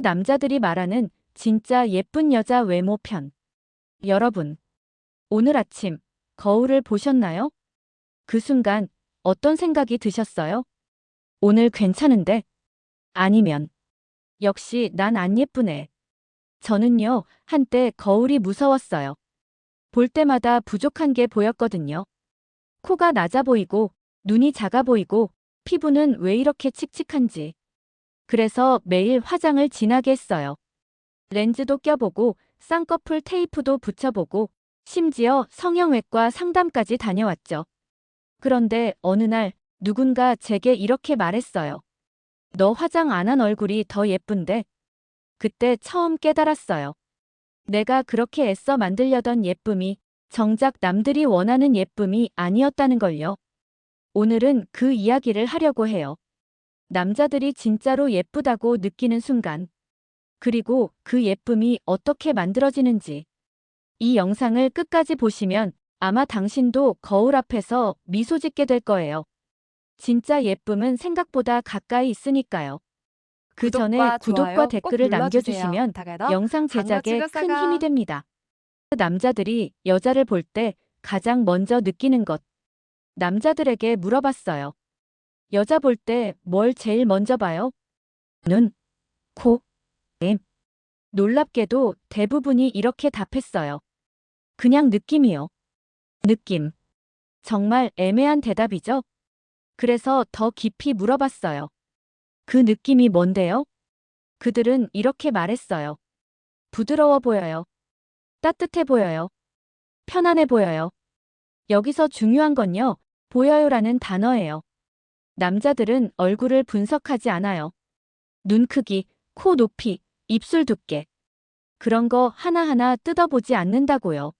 남자들이 말하는 진짜 예쁜 여자 외모 편. 여러분, 오늘 아침 거울을 보셨나요? 그 순간 어떤 생각이 드셨어요? 오늘 괜찮은데? 아니면 역시 난 안 예쁘네. 저는요, 한때 거울이 무서웠어요. 볼 때마다 부족한 게 보였거든요. 코가 낮아 보이고, 눈이 작아 보이고, 피부는 왜 이렇게 칙칙한지. 그래서 매일 화장을 진하게 했어요. 렌즈도 껴보고, 쌍꺼풀 테이프도 붙여보고, 심지어 성형외과 상담까지 다녀왔죠. 그런데 어느 날 누군가 제게 이렇게 말했어요. 너 화장 안 한 얼굴이 더 예쁜데? 그때 처음 깨달았어요. 내가 그렇게 애써 만들려던 예쁨이 정작 남들이 원하는 예쁨이 아니었다는 걸요. 오늘은 그 이야기를 하려고 해요. 남자들이 진짜로 예쁘다고 느끼는 순간. 그리고 그 예쁨이 어떻게 만들어지는지. 이 영상을 끝까지 보시면 아마 당신도 거울 앞에서 미소 짓게 될 거예요. 진짜 예쁨은 생각보다 가까이 있으니까요. 그 전에 구독과 댓글을. 남겨주시면. 영상 제작에 큰 힘이. 됩니다. 남자들이 여자를 볼 때 가장 먼저 느끼는 것. 남자들에게 물어봤어요. 여자 볼 때 뭘 제일 먼저 봐요? 눈, 코, 입. 놀랍게도 대부분이 이렇게 답했어요. 그냥 느낌이요. 느낌. 정말 애매한 대답이죠? 그래서 더 깊이 물어봤어요. 그 느낌이 뭔데요? 그들은 이렇게 말했어요. 부드러워 보여요. 따뜻해 보여요. 편안해 보여요. 여기서 중요한 건요, 보여요라는 단어예요. 남자들은 얼굴을 분석하지 않아요. 눈 크기, 코 높이, 입술 두께. 그런 거 하나하나 뜯어보지 않는다고요.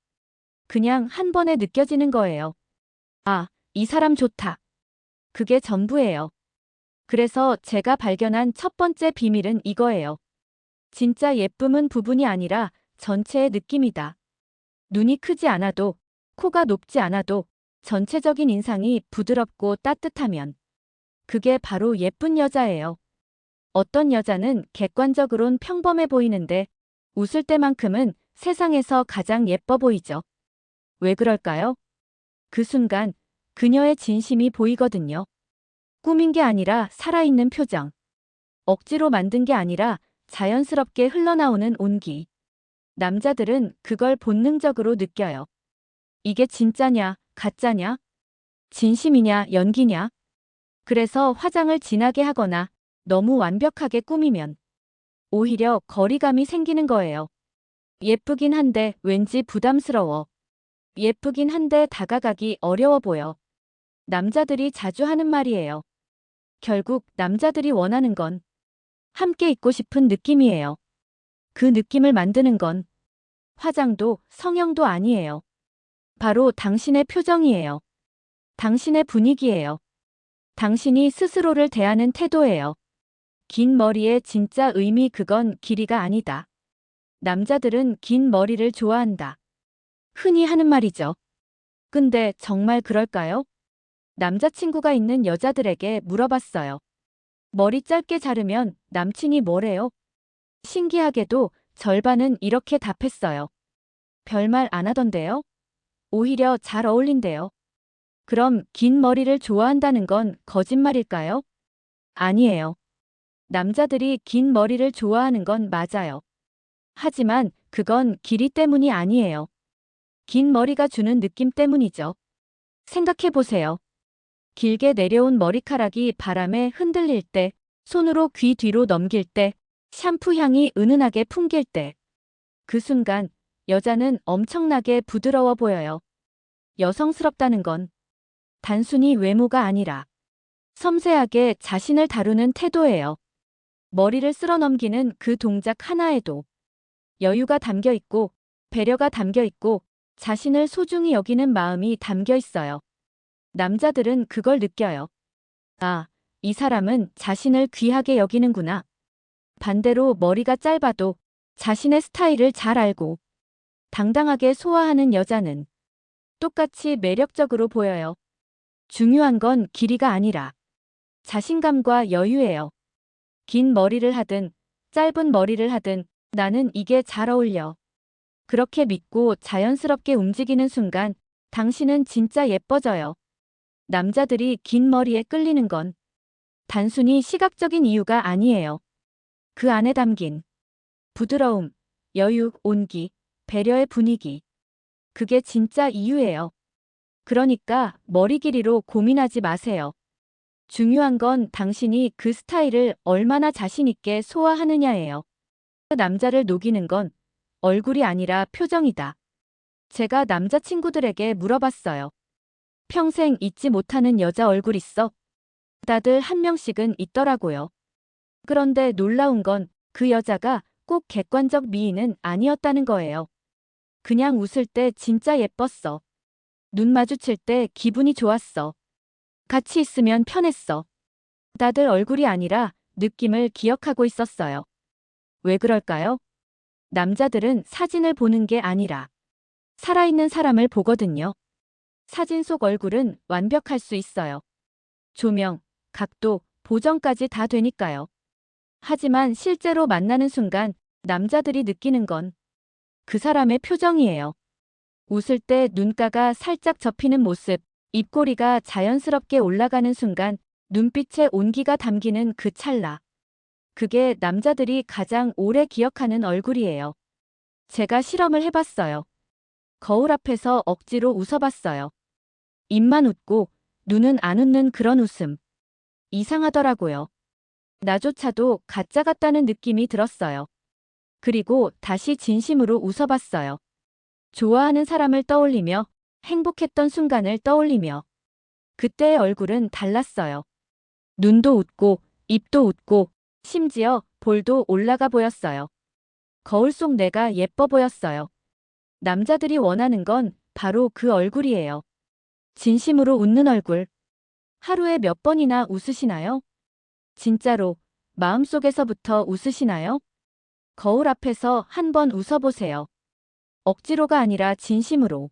그냥 한 번에 느껴지는 거예요. 아, 이 사람 좋다. 그게 전부예요. 그래서 제가 발견한 첫 번째 비밀은 이거예요. 진짜 예쁨은 부분이 아니라 전체의 느낌이다. 눈이 크지 않아도, 코가 높지 않아도, 전체적인 인상이 부드럽고 따뜻하면. 그게 바로 예쁜 여자예요. 어떤 여자는 객관적으론 평범해 보이는데, 웃을 때만큼은 세상에서 가장 예뻐 보이죠. 왜 그럴까요? 그 순간, 그녀의 진심이 보이거든요. 꾸민 게 아니라 살아있는 표정. 억지로 만든 게 아니라 자연스럽게 흘러나오는 온기. 남자들은 그걸 본능적으로 느껴요. 이게 진짜냐, 가짜냐? 진심이냐, 연기냐? 그래서 화장을 진하게 하거나 너무 완벽하게 꾸미면 오히려 거리감이 생기는 거예요. 예쁘긴 한데 왠지 부담스러워. 예쁘긴 한데 다가가기 어려워 보여. 남자들이 자주 하는 말이에요. 결국 남자들이 원하는 건 함께 있고 싶은 느낌이에요. 그 느낌을 만드는 건 화장도 성형도 아니에요. 바로 당신의 표정이에요. 당신의 분위기예요. 당신이 스스로를 대하는 태도예요. 긴 머리의 진짜 의미 그건 길이가 아니다. 남자들은 긴 머리를 좋아한다. 흔히 하는 말이죠. 근데 정말 그럴까요? 남자친구가 있는 여자들에게 물어봤어요. 머리 짧게 자르면 남친이 뭐래요? 신기하게도 절반은 이렇게 답했어요. 별말 안 하던데요? 오히려 잘 어울린대요. 그럼 긴 머리를 좋아한다는 건 거짓말일까요? 아니에요. 남자들이 긴 머리를 좋아하는 건 맞아요. 하지만 그건 길이 때문이 아니에요. 긴 머리가 주는 느낌 때문이죠. 생각해 보세요. 길게 내려온 머리카락이 바람에 흔들릴 때, 손으로 귀 뒤로 넘길 때, 샴푸 향이 은은하게 풍길 때. 그 순간 여자는 엄청나게 부드러워 보여요. 여성스럽다는 건 단순히 외모가 아니라 섬세하게 자신을 다루는 태도예요. 머리를 쓸어 넘기는 그 동작 하나에도 여유가 담겨 있고 배려가 담겨 있고 자신을 소중히 여기는 마음이 담겨 있어요. 남자들은 그걸 느껴요. 아, 이 사람은 자신을 귀하게 여기는구나. 반대로 머리가 짧아도 자신의 스타일을 잘 알고 당당하게 소화하는 여자는 똑같이 매력적으로 보여요. 중요한 건 길이가 아니라 자신감과 여유예요. 긴 머리를 하든 짧은 머리를 하든 나는 이게 잘 어울려. 그렇게 믿고 자연스럽게 움직이는 순간 당신은 진짜 예뻐져요. 남자들이 긴 머리에 끌리는 건 단순히 시각적인 이유가 아니에요. 그 안에 담긴 부드러움, 여유, 온기, 배려의 분위기. 그게 진짜 이유예요. 그러니까 머리 길이로 고민하지 마세요. 중요한 건 당신이 그 스타일을 얼마나 자신있게 소화하느냐예요. 그 남자를 녹이는 건 얼굴이 아니라 표정이다. 제가 남자친구들에게 물어봤어요. 평생 잊지 못하는 여자 얼굴 있어? 다들 한 명씩은 있더라고요. 그런데 놀라운 건 그 여자가 꼭 객관적 미인은 아니었다는 거예요. 그냥 웃을 때 진짜 예뻤어. 눈 마주칠 때 기분이 좋았어. 같이 있으면 편했어. 다들 얼굴이 아니라 느낌을 기억하고 있었어요. 왜 그럴까요? 남자들은 사진을 보는 게 아니라 살아있는 사람을 보거든요. 사진 속 얼굴은 완벽할 수 있어요. 조명, 각도, 보정까지 다 되니까요. 하지만 실제로 만나는 순간 남자들이 느끼는 건 그 사람의 표정이에요. 웃을 때 눈가가 살짝 접히는 모습, 입꼬리가 자연스럽게 올라가는 순간 눈빛에 온기가 담기는 그 찰나. 그게 남자들이 가장 오래 기억하는 얼굴이에요. 제가 실험을 해봤어요. 거울 앞에서 억지로 웃어봤어요. 입만 웃고 눈은 안 웃는 그런 웃음. 이상하더라고요. 나조차도 가짜 같다는 느낌이 들었어요. 그리고 다시 진심으로 웃어봤어요. 좋아하는 사람을 떠올리며 행복했던 순간을 떠올리며 그때의 얼굴은 달랐어요. 눈도 웃고 입도 웃고 심지어 볼도 올라가 보였어요. 거울 속 내가 예뻐 보였어요. 남자들이 원하는 건 바로 그 얼굴이에요. 진심으로 웃는 얼굴. 하루에 몇 번이나 웃으시나요? 진짜로 마음속에서부터 웃으시나요? 거울 앞에서 한 번 웃어보세요. 억지로가 아니라 진심으로.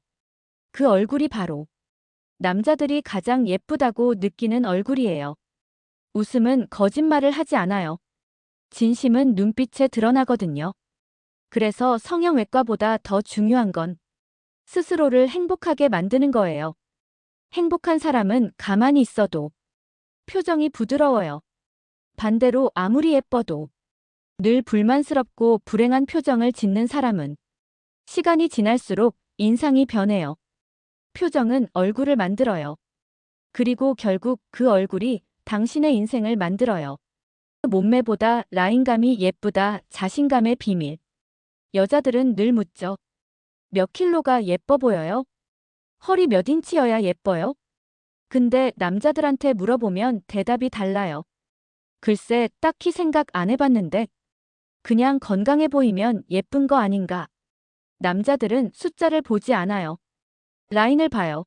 그 얼굴이 바로 남자들이 가장 예쁘다고 느끼는 얼굴이에요. 웃음은 거짓말을 하지 않아요. 진심은 눈빛에 드러나거든요. 그래서 성형외과보다 더 중요한 건 스스로를 행복하게 만드는 거예요. 행복한 사람은 가만히 있어도 표정이 부드러워요. 반대로 아무리 예뻐도 늘 불만스럽고 불행한 표정을 짓는 사람은 시간이 지날수록 인상이 변해요. 표정은 얼굴을 만들어요. 그리고 결국 그 얼굴이 당신의 인생을 만들어요. 몸매보다 라인감이 예쁘다 자신감의 비밀. 여자들은 늘 묻죠. 몇 킬로가 예뻐 보여요? 허리 몇 인치여야 예뻐요? 근데 남자들한테 물어보면 대답이 달라요. 글쎄, 딱히 생각 안 해봤는데. 그냥 건강해 보이면 예쁜 거 아닌가. 남자들은 숫자를 보지 않아요. 라인을 봐요.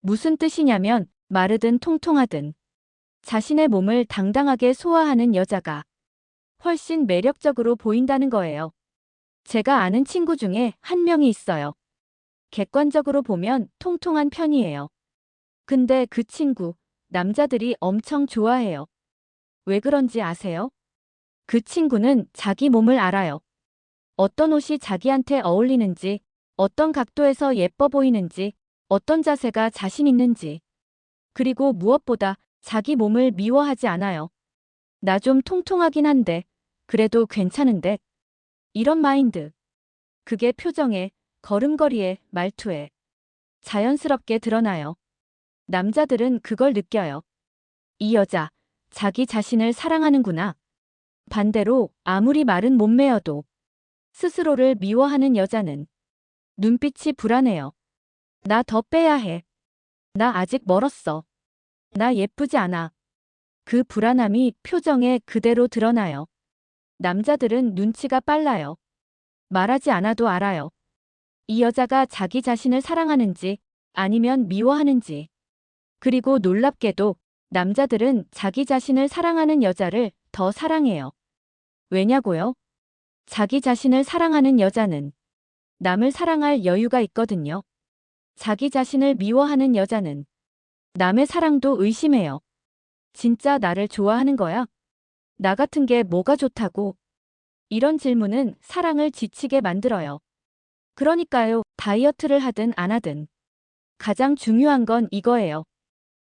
무슨 뜻이냐면 마르든 통통하든 자신의 몸을 당당하게 소화하는 여자가 훨씬 매력적으로 보인다는 거예요. 제가 아는 친구 중에 한 명이 있어요. 객관적으로 보면 통통한 편이에요. 근데 그 친구, 남자들이 엄청 좋아해요. 왜 그런지 아세요? 그 친구는 자기 몸을 알아요. 어떤 옷이 자기한테 어울리는지, 어떤 각도에서 예뻐 보이는지, 어떤 자세가 자신 있는지. 그리고 무엇보다 자기 몸을 미워하지 않아요. 나 좀 통통하긴 한데, 그래도 괜찮은데. 이런 마인드. 그게 표정에, 걸음걸이에, 말투에 자연스럽게 드러나요. 남자들은 그걸 느껴요. 이 여자, 자기 자신을 사랑하는구나. 반대로 아무리 마른 몸매여도 스스로를 미워하는 여자는 눈빛이 불안해요. 나 더 빼야 해. 나 아직 멀었어. 나 예쁘지 않아. 그 불안함이 표정에 그대로 드러나요. 남자들은 눈치가 빨라요. 말하지 않아도 알아요. 이 여자가 자기 자신을 사랑하는지 아니면 미워하는지. 그리고 놀랍게도 남자들은 자기 자신을 사랑하는 여자를 더 사랑해요. 왜냐고요? 자기 자신을 사랑하는 여자는 남을 사랑할 여유가 있거든요. 자기 자신을 미워하는 여자는 남의 사랑도 의심해요. 진짜 나를 좋아하는 거야? 나 같은 게 뭐가 좋다고? 이런 질문은 사랑을 지치게 만들어요. 그러니까요, 다이어트를 하든 안 하든. 가장 중요한 건 이거예요.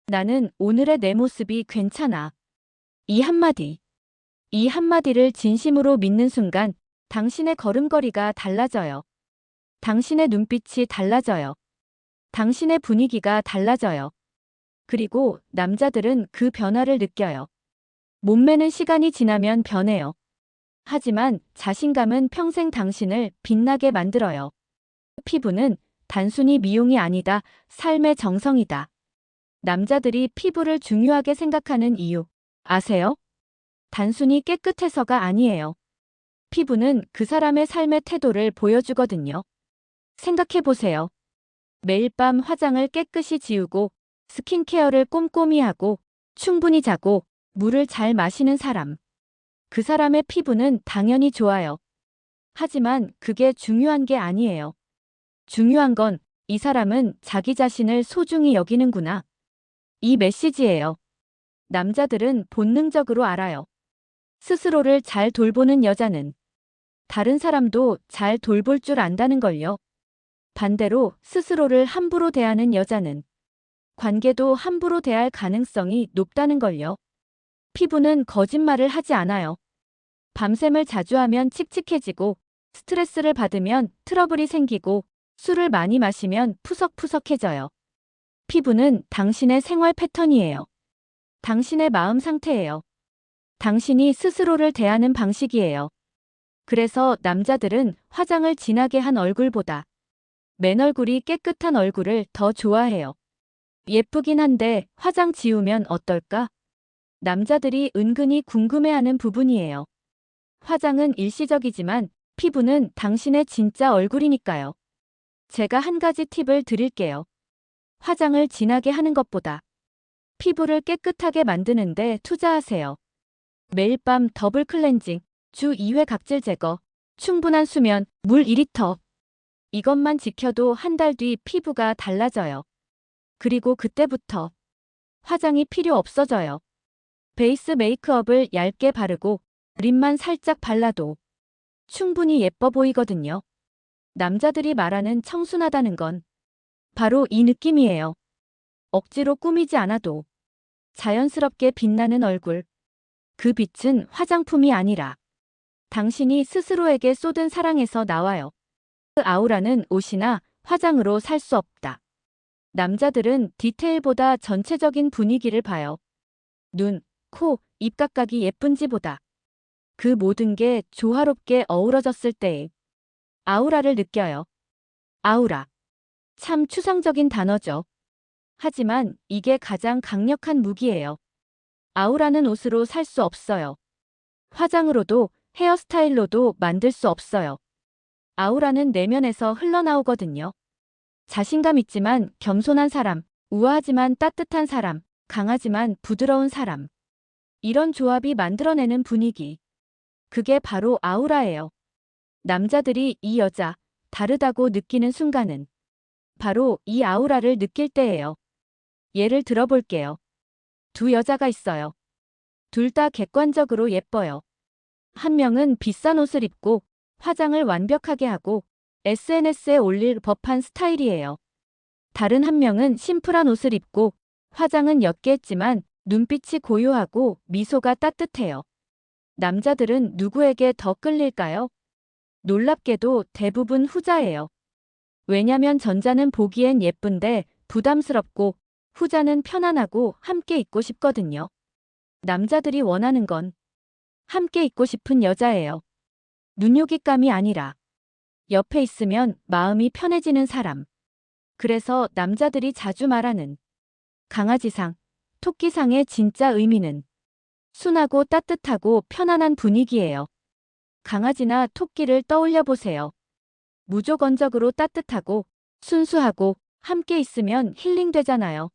나는 오늘의 내 모습이 괜찮아. 이 한마디. 이 한마디를 진심으로 믿는 순간 당신의 걸음걸이가 달라져요. 당신의 눈빛이 달라져요. 당신의 분위기가 달라져요. 그리고 남자들은 그 변화를 느껴요. 몸매는 시간이 지나면 변해요. 하지만 자신감은 평생 당신을 빛나게 만들어요. 피부는 단순히 미용이 아니다, 삶의 정성이다. 남자들이 피부를 중요하게 생각하는 이유, 아세요? 단순히 깨끗해서가 아니에요. 피부는 그 사람의 삶의 태도를 보여주거든요. 생각해보세요. 매일 밤 화장을 깨끗이 지우고 스킨케어를 꼼꼼히 하고 충분히 자고 물을 잘 마시는 사람. 그 사람의 피부는 당연히 좋아요. 하지만 그게 중요한 게 아니에요. 중요한 건 이 사람은 자기 자신을 소중히 여기는구나. 이 메시지예요. 남자들은 본능적으로 알아요. 스스로를 잘 돌보는 여자는 다른 사람도 잘 돌볼 줄 안다는 걸요. 반대로 스스로를 함부로 대하는 여자는 관계도 함부로 대할 가능성이 높다는 걸요. 피부는 거짓말을 하지 않아요. 밤샘을 자주 하면 칙칙해지고 스트레스를 받으면 트러블이 생기고 술을 많이 마시면 푸석푸석해져요. 피부는 당신의 생활 패턴이에요. 당신의 마음 상태예요. 당신이 스스로를 대하는 방식이에요. 그래서 남자들은 화장을 진하게 한 얼굴보다 맨 얼굴이 깨끗한 얼굴을 더 좋아해요. 예쁘긴 한데 화장 지우면 어떨까? 남자들이 은근히 궁금해하는 부분이에요. 화장은 일시적이지만 피부는 당신의 진짜 얼굴이니까요. 제가 한 가지 팁을 드릴게요. 화장을 진하게 하는 것보다 피부를 깨끗하게 만드는데 투자하세요. 매일 밤 더블 클렌징, 주 2회 각질 제거, 충분한 수면, 물 2리터. 이것만 지켜도 한 달 뒤 피부가 달라져요. 그리고 그때부터 화장이 필요 없어져요. 베이스 메이크업을 얇게 바르고 립만 살짝 발라도 충분히 예뻐 보이거든요. 남자들이 말하는 청순하다는 건 바로 이 느낌이에요. 억지로 꾸미지 않아도 자연스럽게 빛나는 얼굴. 그 빛은 화장품이 아니라 당신이 스스로에게 쏟은 사랑에서 나와요. 그 아우라는 옷이나 화장으로 살 수 없다. 남자들은 디테일보다 전체적인 분위기를 봐요. 눈, 코, 입 각각이 예쁜지보다 그 모든 게 조화롭게 어우러졌을 때의 아우라를 느껴요. 아우라. 참 추상적인 단어죠. 하지만 이게 가장 강력한 무기예요. 아우라는 옷으로 살 수 없어요. 화장으로도 헤어스타일로도 만들 수 없어요. 아우라는 내면에서 흘러나오거든요. 자신감 있지만 겸손한 사람, 우아하지만 따뜻한 사람, 강하지만 부드러운 사람. 이런 조합이 만들어내는 분위기. 그게 바로 아우라예요. 남자들이 이 여자, 다르다고 느끼는 순간은 바로 이 아우라를 느낄 때예요. 예를 들어볼게요. 두 여자가 있어요. 둘 다 객관적으로 예뻐요. 한 명은 비싼 옷을 입고 화장을 완벽하게 하고 SNS에 올릴 법한 스타일이에요. 다른 한 명은 심플한 옷을 입고 화장은 옅게 했지만 눈빛이 고요하고 미소가 따뜻해요. 남자들은 누구에게 더 끌릴까요? 놀랍게도 대부분 후자예요. 왜냐면 전자는 보기엔 예쁜데 부담스럽고 후자는 편안하고 함께 있고 싶거든요. 남자들이 원하는 건 함께 있고 싶은 여자예요. 눈요깃감이 아니라 옆에 있으면 마음이 편해지는 사람. 그래서 남자들이 자주 말하는 강아지상, 토끼상의 진짜 의미는 순하고 따뜻하고 편안한 분위기예요. 강아지나 토끼를 떠올려 보세요. 무조건적으로 따뜻하고 순수하고 함께 있으면 힐링되잖아요.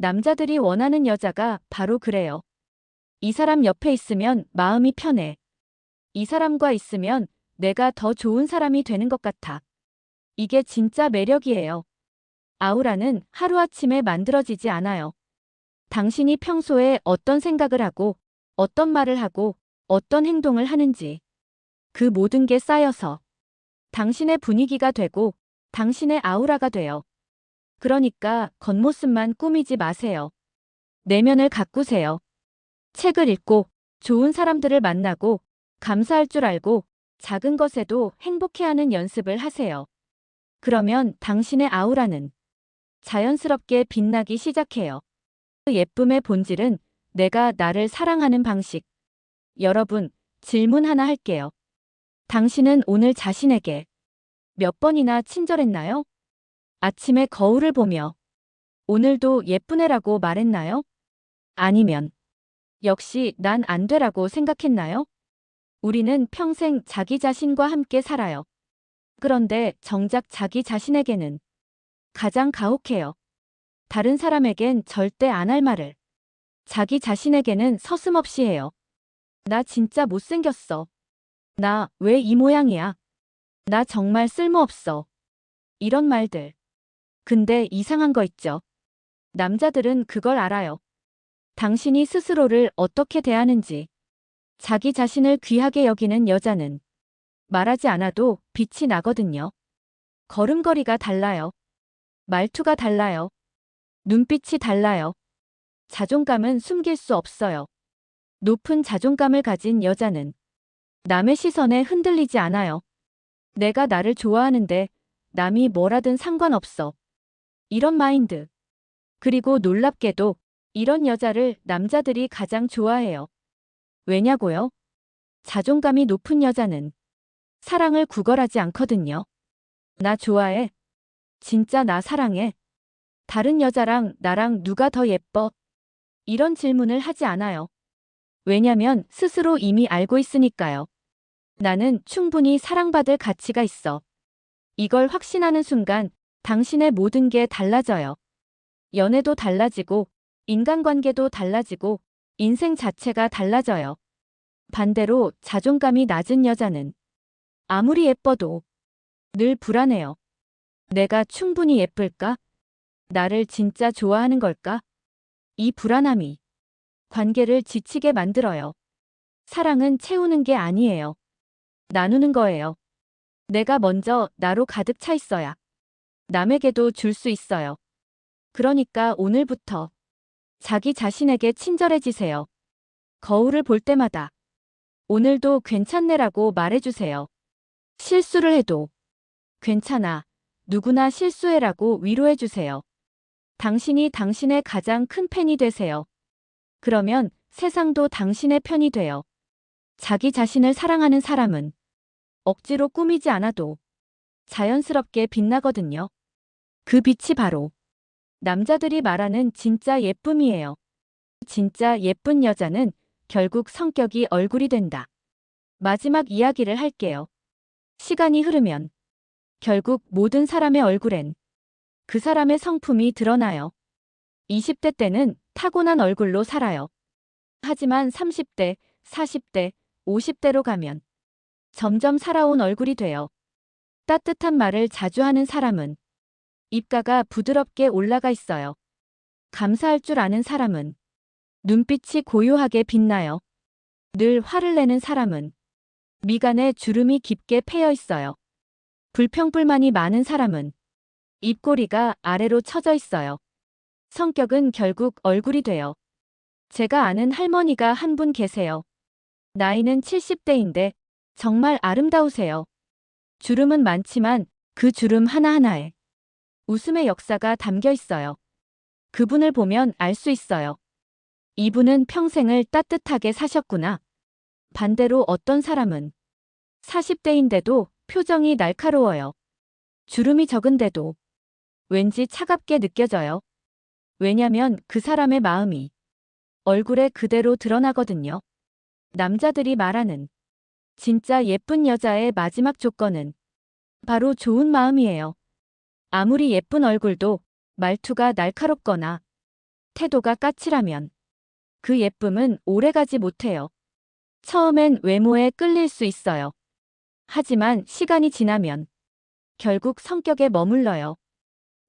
남자들이 원하는 여자가 바로 그래요. 이 사람 옆에 있으면 마음이 편해. 이 사람과 있으면 내가 더 좋은 사람이 되는 것 같아. 이게 진짜 매력이에요. 아우라는 하루아침에 만들어지지 않아요. 당신이 평소에 어떤 생각을 하고, 어떤 말을 하고, 어떤 행동을 하는지, 그 모든 게 쌓여서 당신의 분위기가 되고 당신의 아우라가 돼요. 그러니까 겉모습만 꾸미지 마세요. 내면을 가꾸세요. 책을 읽고 좋은 사람들을 만나고 감사할 줄 알고 작은 것에도 행복해하는 연습을 하세요. 그러면 당신의 아우라는 자연스럽게 빛나기 시작해요. 그 예쁨의 본질은 내가 나를 사랑하는 방식. 여러분, 질문 하나 할게요. 당신은 오늘 자신에게 몇 번이나 친절했나요? 아침에 거울을 보며 오늘도 예쁘네라고 말했나요? 아니면 역시 난 안 되라고 생각했나요? 우리는 평생 자기 자신과 함께 살아요. 그런데 정작 자기 자신에게는 가장 가혹해요. 다른 사람에겐 절대 안 할 말을 자기 자신에게는 서슴없이 해요. 나 진짜 못생겼어. 나 왜 이 모양이야? 나 정말 쓸모없어. 이런 말들. 근데 이상한 거 있죠. 남자들은 그걸 알아요. 당신이 스스로를 어떻게 대하는지. 자기 자신을 귀하게 여기는 여자는 말하지 않아도 빛이 나거든요. 걸음걸이가 달라요. 말투가 달라요. 눈빛이 달라요. 자존감은 숨길 수 없어요. 높은 자존감을 가진 여자는 남의 시선에 흔들리지 않아요. 내가 나를 좋아하는데 남이 뭐라든 상관없어. 이런 마인드. 그리고 놀랍게도 이런 여자를 남자들이 가장 좋아해요. 왜냐고요? 자존감이 높은 여자는 사랑을 구걸하지 않거든요. 나 좋아해. 진짜 나 사랑해. 다른 여자랑 나랑 누가 더 예뻐? 이런 질문을 하지 않아요. 왜냐면 스스로 이미 알고 있으니까요. 나는 충분히 사랑받을 가치가 있어. 이걸 확신하는 순간 당신의 모든 게 달라져요. 연애도 달라지고, 인간관계도 달라지고, 인생 자체가 달라져요. 반대로 자존감이 낮은 여자는 아무리 예뻐도 늘 불안해요. 내가 충분히 예쁠까? 나를 진짜 좋아하는 걸까? 이 불안함이 관계를 지치게 만들어요. 사랑은 채우는 게 아니에요. 나누는 거예요. 내가 먼저 나로 가득 차 있어야 남에게도 줄 수 있어요. 그러니까 오늘부터 자기 자신에게 친절해지세요. 거울을 볼 때마다 오늘도 괜찮네라고 말해주세요. 실수를 해도 괜찮아. 누구나 실수해라고 위로해주세요. 당신이 당신의 가장 큰 팬이 되세요. 그러면 세상도 당신의 편이 돼요. 자기 자신을 사랑하는 사람은 억지로 꾸미지 않아도 자연스럽게 빛나거든요. 그 빛이 바로 남자들이 말하는 진짜 예쁨이에요. 진짜 예쁜 여자는 결국 성격이 얼굴이 된다. 마지막 이야기를 할게요. 시간이 흐르면 결국 모든 사람의 얼굴엔 그 사람의 성품이 드러나요. 20대 때는 타고난 얼굴로 살아요. 하지만 30대, 40대, 50대로 가면 점점 살아온 얼굴이 돼요. 따뜻한 말을 자주 하는 사람은 입가가 부드럽게 올라가 있어요. 감사할 줄 아는 사람은 눈빛이 고요하게 빛나요. 늘 화를 내는 사람은 미간에 주름이 깊게 패여 있어요. 불평불만이 많은 사람은 입꼬리가 아래로 처져 있어요. 성격은 결국 얼굴이 돼요. 제가 아는 할머니가 한 분 계세요. 나이는 70대인데 정말 아름다우세요. 주름은 많지만 그 주름 하나하나에 웃음의 역사가 담겨 있어요. 그분을 보면 알 수 있어요. 이분은 평생을 따뜻하게 사셨구나. 반대로 어떤 사람은 40대인데도 표정이 날카로워요. 주름이 적은데도 왠지 차갑게 느껴져요. 왜냐면 그 사람의 마음이 얼굴에 그대로 드러나거든요. 남자들이 말하는 진짜 예쁜 여자의 마지막 조건은 바로 좋은 마음이에요. 아무리 예쁜 얼굴도 말투가 날카롭거나 태도가 까칠하면 그 예쁨은 오래가지 못해요. 처음엔 외모에 끌릴 수 있어요. 하지만 시간이 지나면 결국 성격에 머물러요.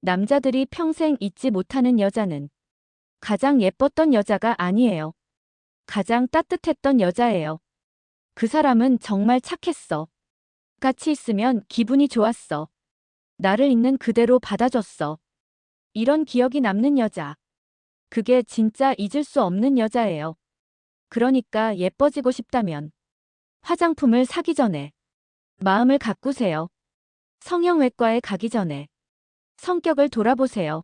남자들이 평생 잊지 못하는 여자는 가장 예뻤던 여자가 아니에요. 가장 따뜻했던 여자예요. 그 사람은 정말 착했어. 같이 있으면 기분이 좋았어. 나를 있는 그대로 받아줬어. 이런 기억이 남는 여자. 그게 진짜 잊을 수 없는 여자예요. 그러니까 예뻐지고 싶다면 화장품을 사기 전에 마음을 가꾸세요. 성형외과에 가기 전에 성격을 돌아보세요.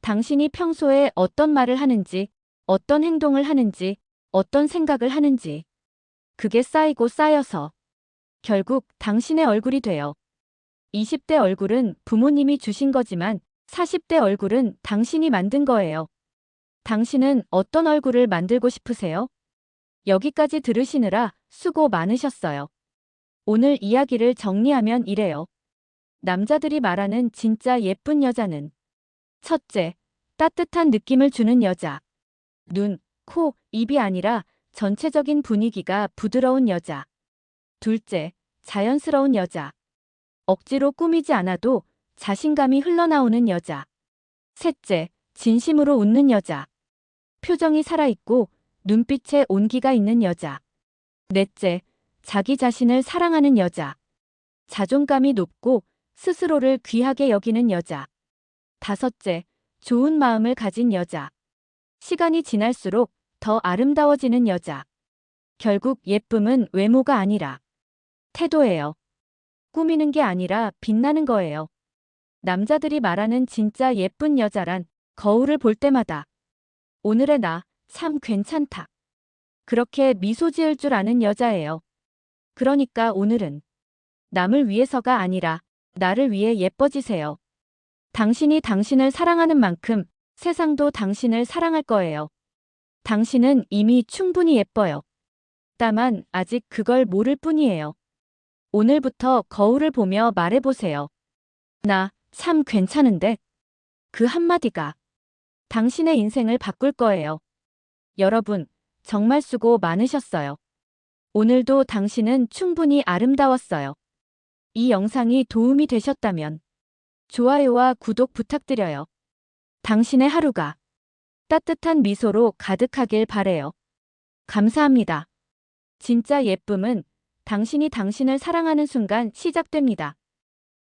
당신이 평소에 어떤 말을 하는지, 어떤 행동을 하는지, 어떤 생각을 하는지. 그게 쌓이고 쌓여서 결국 당신의 얼굴이 돼요. 20대 얼굴은 부모님이 주신 거지만 40대 얼굴은 당신이 만든 거예요. 당신은 어떤 얼굴을 만들고 싶으세요? 여기까지 들으시느라 수고 많으셨어요. 오늘 이야기를 정리하면 이래요. 남자들이 말하는 진짜 예쁜 여자는 첫째, 따뜻한 느낌을 주는 여자. 눈, 코, 입이 아니라 전체적인 분위기가 부드러운 여자. 둘째, 자연스러운 여자. 억지로 꾸미지 않아도 자신감이 흘러나오는 여자. 셋째, 진심으로 웃는 여자. 표정이 살아있고 눈빛에 온기가 있는 여자. 넷째, 자기 자신을 사랑하는 여자. 자존감이 높고 스스로를 귀하게 여기는 여자. 다섯째, 좋은 마음을 가진 여자. 시간이 지날수록 더 아름다워지는 여자. 결국 예쁨은 외모가 아니라 태도예요. 꾸미는 게 아니라 빛나는 거예요. 남자들이 말하는 진짜 예쁜 여자란 거울을 볼 때마다 오늘의 나 참 괜찮다. 그렇게 미소 지을 줄 아는 여자예요. 그러니까 오늘은 남을 위해서가 아니라 나를 위해 예뻐지세요. 당신이 당신을 사랑하는 만큼 세상도 당신을 사랑할 거예요. 당신은 이미 충분히 예뻐요. 다만 아직 그걸 모를 뿐이에요. 오늘부터 거울을 보며 말해보세요. 나 참 괜찮은데? 그 한마디가 당신의 인생을 바꿀 거예요. 여러분, 정말 수고 많으셨어요. 오늘도 당신은 충분히 아름다웠어요. 이 영상이 도움이 되셨다면 좋아요와 구독 부탁드려요. 당신의 하루가 따뜻한 미소로 가득하길 바래요. 감사합니다. 진짜 예쁨은 당신이 당신을 사랑하는 순간 시작됩니다.